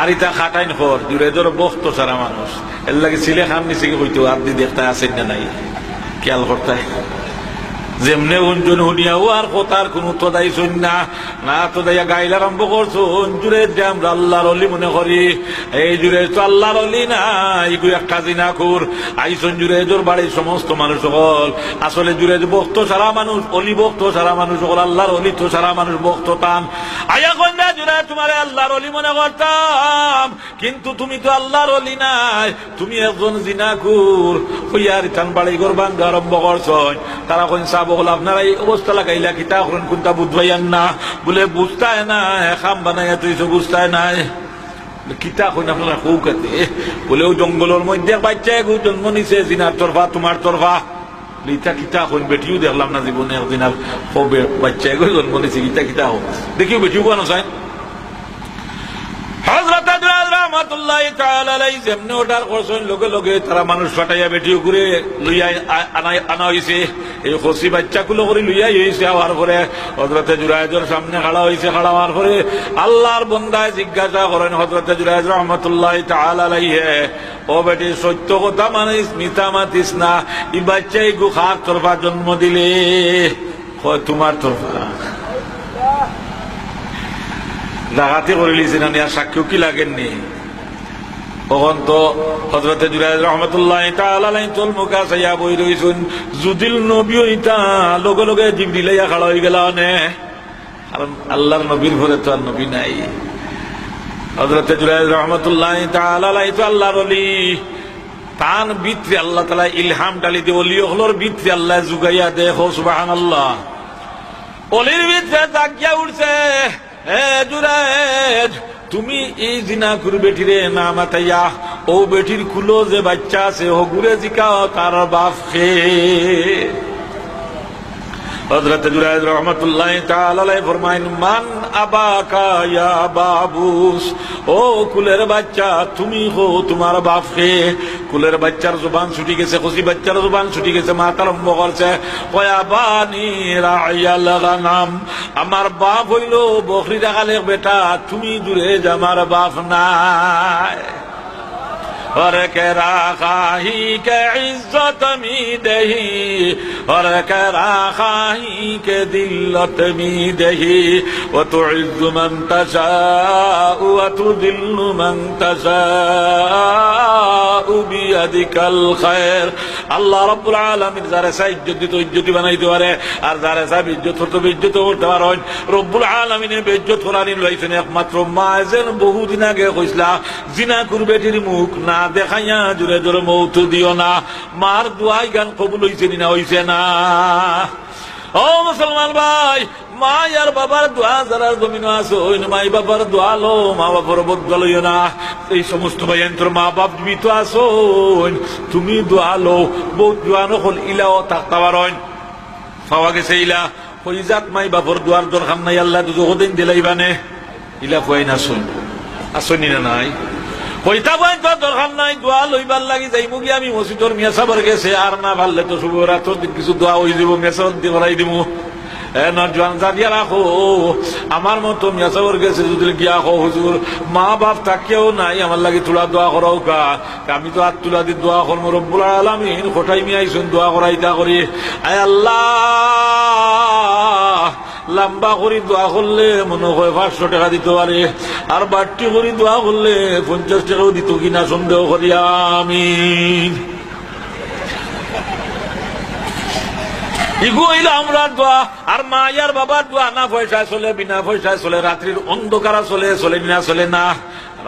আর খাটাইন বক্ত সারা মানুষ। এর লাগে খান নিচে হইতো দি দেখতে আসেন না নাই। খেয়াল যেমনে অঞ্জন আর শুন না। না গাইল আরম্ভ করছ আমরা আল্লাহর অলি মনে করি, এই জুড়ে তো আল্লাহর অলি না ইগু এক কাজি না খুর জোর বাড়ির সমস্ত মানুষ সকল। আসলে জুড়ে যে বক্ত সারা মানুষ, অলি বক্ত সারা মানুষ সকল, আল্লাহর অলি তো সারা মানুষ তোমার আল্লাহর অলি মনে করতাম। কিন্তু তুমি তো আল্লাহর অলি নাই। তুমি একজন জিনাকুর। হইয়ার টান বাড়ি গরবান আরম্ভ করছ। তারা কোন সাব বল আপনারা এই অবস্থা লাগাইলা কিতা করেন, কোনটা বুঝবাইয়ান না? বলে, বুঝতায় না। খাম বানাইয়া তুই বুঝতায় নাই কিতা কইন, আপনারা কৌকাতে বলে, ও জঙ্গলের মধ্যে বাচ্চা জন্ম নিছে, জিনার তরফা, তোমার তরফা। লিতা কিতা কইন, বেটিও দেখলাম না জীবনে, একদিন আর বাচ্চা জন্ম নিছে কিতা কিতা হোক দেখিও, বেটিও কোন চাই লগে লগে খাড়া আল্লাহর বন্দায় জিজ্ঞাসা করেন জুরাইজ রাহমাতুল্লাহি ও বেটি, সত্য কথা মানিস মিতা মাতিস না। এই বাচ্চাই গুখার তরফা জন্ম দিলে। তোমার তরফা? ডাকাতি করে লিছে না কি লাগেননি? তখন তো হজরতে জুরাইদ রহমতুল্লাহ তালাই তোল মুখা সাইয়া বই রইছুন যুদিল নবী ইতা লগে লগে জিবরিলাইয়া খাড়া হয়ে গেল নে? কারণ আল্লাহর নবীর ঘরে তো আর নবী নাই। হজরতে জুরাইদ রহমতুল্লাহ তালাই তো আল্লাহর অলি তান বিত্রি আল্লাহ তালা ইলহাম ডালি দিয়ে অলি হলোর বিত্রি আল্লাহ জুগাইয়া দেখো সুবাহ আল্লাহ অলির ভিতরে তাকিয়া উঠছে এ জুরাইদ তুমি এই জিনা কুর বেটিরে না মাতাইয়া, ও বেটির কুলো যে বাচ্চা আছে, ও ঘুরে জিকাও তার বাপ খে হজরত জুরাইদ রহমতুল্লাহ তাআলা ফরমাইন, মান আবাকা বাবুস? ও কুলের বাচ্চা, তুমি হো তোমার বাপ কে কুলের বাচ্চার জুবান ছুটি গেছে, খুশি বাচ্চার জুবান ছুটি গেছে মাথা আরম্ভ করছে। আমার বাপ হইল বকরি দেখালে বেটা, তুমি দূরে আমার বাপ নাই। اور کرا خواہی کے عزت می دہی اور کرا خواہی کے دلت می دہی و تعز من تشاء و تذل من تشاء بیدک الخیر আল্লাহ রব্বুল আলমিন যারা সাহ ইজ্জত দিত, ইজ্জতি বানাইতে পারে, আর যারা সাহ ইজ্জত করতে ইজ্জত করতে পারেন রব্বুল আলমিনের বেজ্জত করানি লইছেন একমাত্র মা বহুদিন আগে কইসলা, জিনা কুরবেটির মুখ না দেখাইয়া জুড়ে জোরে মৌত দিও না। মার দুয়াই গান কবুল হইছে না হইছে না। ও মুসলমান ভাই, মা আর বাবার দোয়া যারা জমিন আছে, ওই মাই বাবার দোয়া লো, মা বাবার বদল না। এই সমস্ত ভাই তোর মা বাপ জীবিত আছো তুমি দোয়া লো বহুত দোয়া নকল ইলাও থাকতে পারেন পাওয়া গেছে ইলা। হইজাত মাই বাপর দোয়ার দরকার নাই, আল্লাহ দুজো দিন দিলাইবানে। ইলা কই না শুন আসনি না নাই? নাই দোয়া লাগি মুগি আমি আর তো দোয়া দিব দিয়ে করাই আমার মতো মিয়াসাবর গেছে, যদি গিয়া কো হুজুর মা বাপ তাকেও নাই আমার লাগি তোলা দোয়া করাও কা। আমি তো হাত তুলা দি দোয়া করব রব্বুল আলমিন কোটাই মিয়াইছুন দোয়া করাইতা করি আয় আল্লাহ! লম্বা করি দোয়া করলে মনে হয় পাঁচশো টাকা দিতে পারে। আর বাড়তি করি দোয়া করলে পঞ্চাশ টাকাও দিত কিনা সন্দেহ করি আমি আমরা দোয়া, আর মা আর বাবার দোয়া, না পয়সায় চলে, বিনা পয়সায় চলে, রাত্রির অন্ধকারা চলে চলে না চলে না।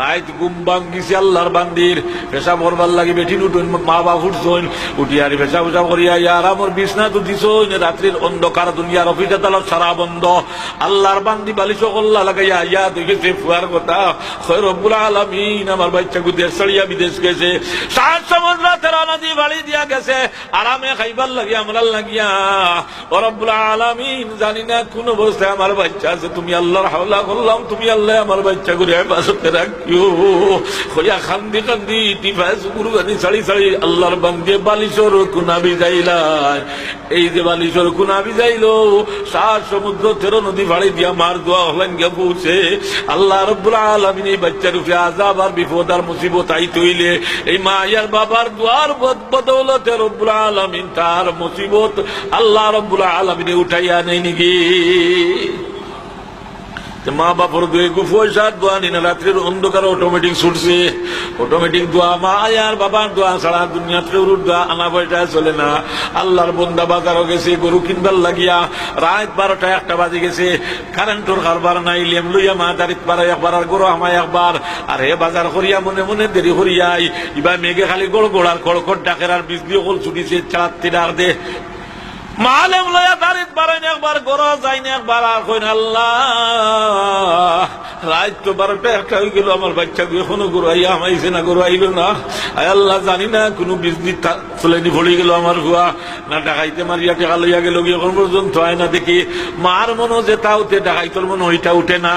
রাইত গুম বাঙ্গিছে আল্লাহর বান্দির। পেশা মরবার লাগি বেঠি উঠুন মা বাপ উঠছইন। উঠি আর পেশা পেশা করিয়া ইয়ার আমার বিছনা তো দিছইন, রাত্রির অন্ধকার দুনিয়ার অফিস তালার সারা বন্ধ। আল্লাহর বান্দি বালিশ কল্লা লাগাইয়া, ইয়া দেখেছে ফুয়ার কথা খয় রব্বুল আলামিন, আমার বাচ্চা গু দেশ ছাড়িয়া বিদেশ গেছে। বাড়ি দিয়া গেছে আরামে খাইবার লাগিয়া আলামিন জানি না কোন অবস্থায় আমার বাচ্চা আছে তুমি আল্লাহর হাওলা করলাম তুমি আল্লাহ আমার বাচ্চা হেফাজতে রাখিও হইয়া খান্দি সুগুরু গানি ছাড়ি ছাড়ি আল্লাহর বালিশর কুনাবি যাইলাই এই যে বালিশর কুনাবি যাইলো সাত সমুদ্র তেরো নদী ভাড়ি দিয়া মার দোয়া হলেন গিয়া পৌঁছে আল্লাহ রব্বুল আলমিন এই বাচ্চার উপরে আজাব আর বিপদ আর মুসিবত আই তৈলে এই মায়ার বাবার দোয়ার বদ- বদৌলতে রব্বুল আলমিন তার মুসিবত আল্লাহ রব্বুল আলমিনে উঠাইয়া নেই নাকি মা বাপর দুই দুয়ে গুফোসা দোয়া নিনা, রাত্রির অন্ধকার অটোমেটিক ছুটছে। অটোমেটিক দোয়া মা আর বাবার দোয়া ছাড়া দুনিয়াতে উরুর দোয়া আনা পয়সা চলে না। আল্লাহর বন্দা বাজারও গেছে, গরু কিনবার লাগিয়া রাত বারোটা একটা বাজে গেছে। কারেন্টর কারবার নাই, লেম লইয়া মা দাঁড়িত পারে একবার আর গরু আমায় একবার। আর হে বাজার করিয়া মনে মনে দেরি করিয়াই, ইবা মেঘে খালি গোড় গোড়ার খড়খড় ডাকের আর বিজলি কল ছুটিছে চালাতে ডাক দে মালেম লয়া দাঁড়িত পারেন একবার, গর যাইন একবার, আর কইন, আল্লাহ, রাত তো বারোটা একটা হয়ে গেল, আমার বাচ্চা এখনও গরু আইয়া আমাইছে না গরু আইল না। আয় আল্লাহ, জানি না, কোনো বিজলি চলেনি ভরে গেল আমার হুয়া না, ডাকাইতে মারিয়া টেকা লইয়া গেল এখন পর্যন্ত? হয় না দেখি, মার মনো যে তা উঠে, ডাকাইতর মনে ওইটা উঠে না।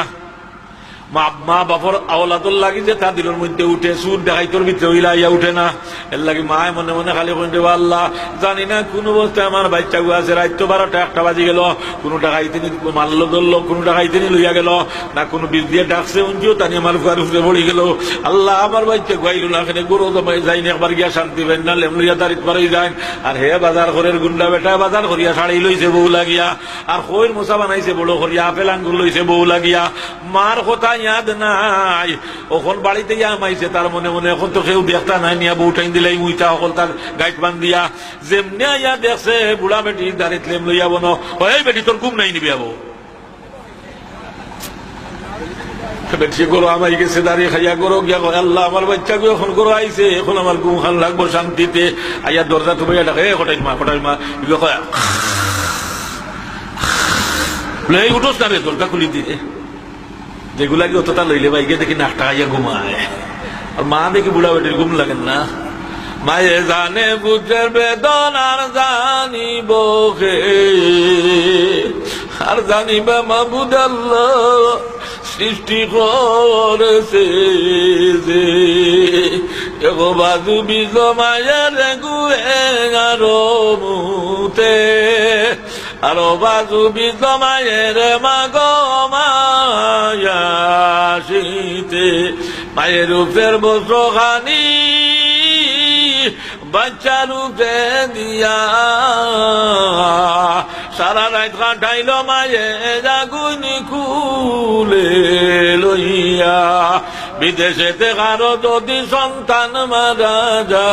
মা মা বাপর আওলাদর লাগি যে তা দিলের মধ্যে উঠে, সুর দেখাই তোর ভিতরে হইলা ইয়া উঠে না। এর লাগি মায় মনে মনে খালি কইতে আল্লাহ, জানি না কোন অবস্থায় আমার বাচ্চা গু আছে। রাত তো বারোটা, একটা বাজি গেল। কোনো টাকাই তিনি মারলো ধরলো কোনো টাকাই তিনি লইয়া গেল। না কোনো বীজ দিয়ে ডাকছে উঞ্চিও তানি আমার ঘর উপরে পড়ে গেল। আল্লাহ, আমার বাচ্চা গুয়াইল না, এখানে গরু জমাই যাইনি একবার গিয়া শান্তি পাই না, লেম লইয়া দাঁড়িত পারে যায় আর হে বাজার ঘরের গুন্ডা বেটা, বাজার করিয়া শাড়ি লইছে বউ লাগিয়া। আর কইর মোসা বানাইছে বড় করিয়া আপেল আঙ্গুর লইছে বউ লাগিয়া। মার কথা ইয়াদ নাই। ওখন বাড়িতে ইয়া মাইছে তার মনে মনে এখন তো কেউ দেখতা নাই, নিয়া বউ টাইম দিলাই মুইতা সকল তার গাইট বান দিয়া। যেমনি ইয়া দেখছে বুড়া বেটি দাঁড়িত লেম লইয়া বন এই বেটি তোর ঘুম নাই নিবি আবো। বেটি গরু আমাই গেছে দাঁড়িয়ে খাইয়া গরু গিয়া আল্লাহ আমার বাচ্চা গো এখন গরু আইছে, এখন আমার ঘুম খান লাগবো শান্তিতে। আইয়া দরজা তুমি ডাকে এ, কটাই মা কটাই মা। ইগো কয় উঠোস না রে দরজা খুলি দিয়ে যেগুলা কি অতটা লইলে বাইকে দেখি নাকটা খাইয়া ঘুমায়। আর মা দেখি বুড়া বেটির ঘুম লাগেন না। মায়ে জানে বুঝের বেদনার জানিব কে আর জানিবা মাবুদ আল্লাহ সৃষ্টি করেছে যে। এগো বাজু বিজ মায়ের গুয়ে আরও মুতে। আরও বাজু বিজ মায়ের মাগ মায়াশীতে মায়ের উপের বস্ত্রখানি বাচ্চার উপে দিয়া। সারা রাত কাটাইল মায়ে জাগুনি খুলে লইয়া। বিদেশেতে কারও যদি সন্তান মারা যা